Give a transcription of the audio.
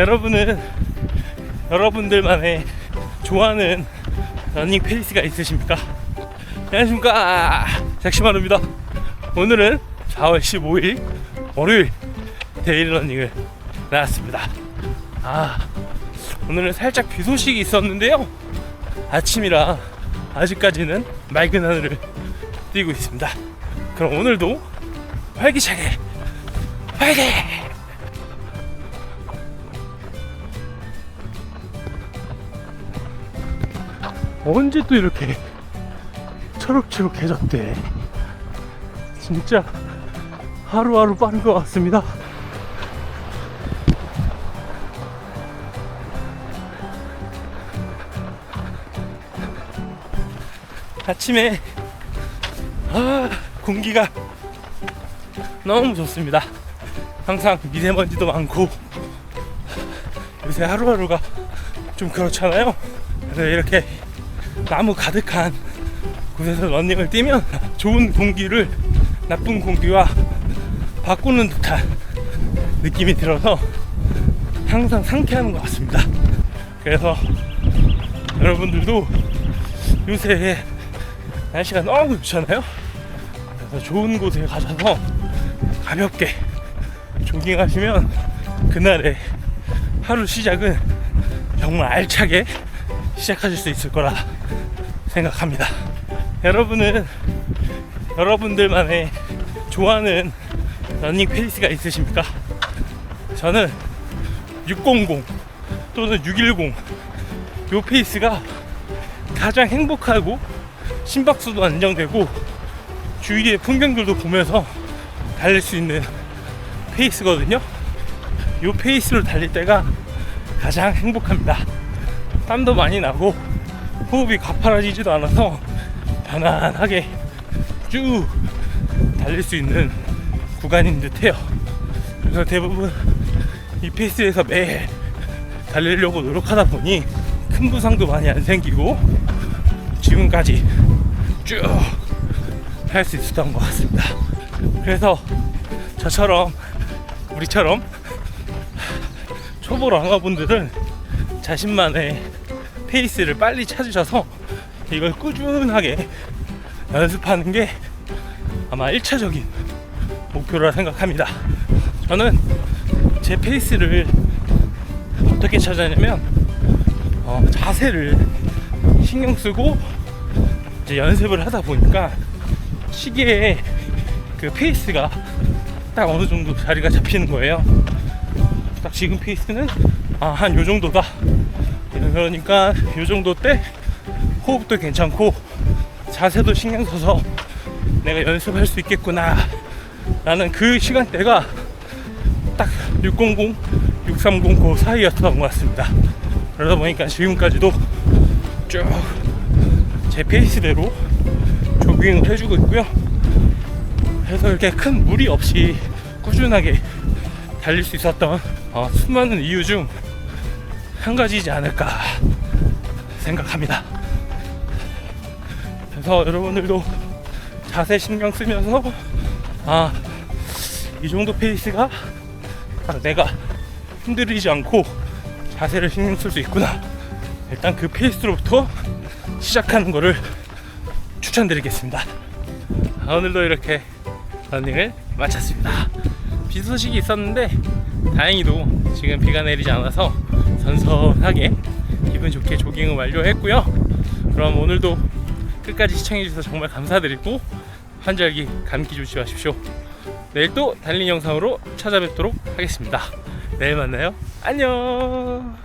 여러분은 여러분들만의 좋아하는 러닝 페이스가 있으십니까? 안녕하십니까? 잭시마루입니다. 오늘은 4월 15일 월요일 데일리 러닝을 나왔습니다. 아 오늘은 살짝 비 소식이 있었는데요. 아침이라 아직까지는 맑은 하늘을 띄고 있습니다. 그럼 오늘도 활기차게 화이 언제 또 이렇게 초록초록 해졌대? 진짜 하루하루 빠른 것 같습니다. 아침에 아 공기가 너무 좋습니다. 항상 미세먼지도 많고. 요새 하루하루가 좀 그렇잖아요. 그래서 이렇게 나무 가득한 곳에서 러닝을 뛰면 좋은 공기를 나쁜 공기와 바꾸는 듯한 느낌이 들어서 항상 상쾌한 것 같습니다. 그래서 여러분들도 요새 날씨가 너무 좋잖아요. 그래서 좋은 곳에 가셔서 가볍게 조깅하시면 그날의 하루 시작은 정말 알차게 시작하실 수 있을 거라 생각합니다. 여러분은 여러분들만의 좋아하는 러닝 페이스가 있으십니까? 저는 600 또는 610 요 페이스가 가장 행복하고 심박수도 안정되고 주위의 풍경들도 보면서 달릴 수 있는 페이스거든요. 요 페이스로 달릴 때가 가장 행복합니다. 땀도 많이 나고 호흡이 가파라지지도 않아서 편안하게 쭉 달릴 수 있는 구간인 듯해요. 그래서 대부분 이 페이스에서 매일 달리려고 노력하다 보니 큰 부상도 많이 안 생기고 지금까지 쭉 할 수 있었던 것 같습니다. 그래서 저처럼 우리처럼 초보 러너분들은 자신만의 페이스를 빨리 찾으셔서 이걸 꾸준하게 연습하는 게 아마 1차적인 목표라 생각합니다. 저는 제 페이스를 어떻게 찾았냐면 어, 자세를 신경 쓰고 이제 연습을 하다 보니까 시계에 그 페이스가 딱 어느 정도 자리가 잡히는 거예요. 딱 지금 페이스는 아, 한 요 정도다. 그러니까 요 정도 때 호흡도 괜찮고 자세도 신경 써서 내가 연습할 수 있겠구나 라는 그 시간대가 딱 600, 630 그 사이였던 것 같습니다. 그러다 보니까 지금까지도 쭉 제 페이스대로 조깅을 해주고 있고요. 그래서 이렇게 큰 무리 없이 꾸준하게 달릴 수 있었던 어, 수많은 이유 중 한 가지이지 않을까 생각합니다. 그래서 여러분들도 자세 신경 쓰면서 아 이 정도 페이스가 딱 내가 힘들이지 않고 자세를 신경 쓸 수 있구나. 일단 그 페이스로부터 시작하는 거를 추천드리겠습니다. 아, 오늘도 이렇게 러닝을 마쳤습니다. 비 소식이 있었는데 다행히도 지금 비가 내리지 않아서 선선하게 기분 좋게 조깅을 완료했고요 그럼 오늘도 끝까지 시청해주셔서 정말 감사드리고 환절기 감기 조심하십시오. 내일 또 달린 영상으로 찾아뵙도록 하겠습니다. 내일 만나요. 안녕.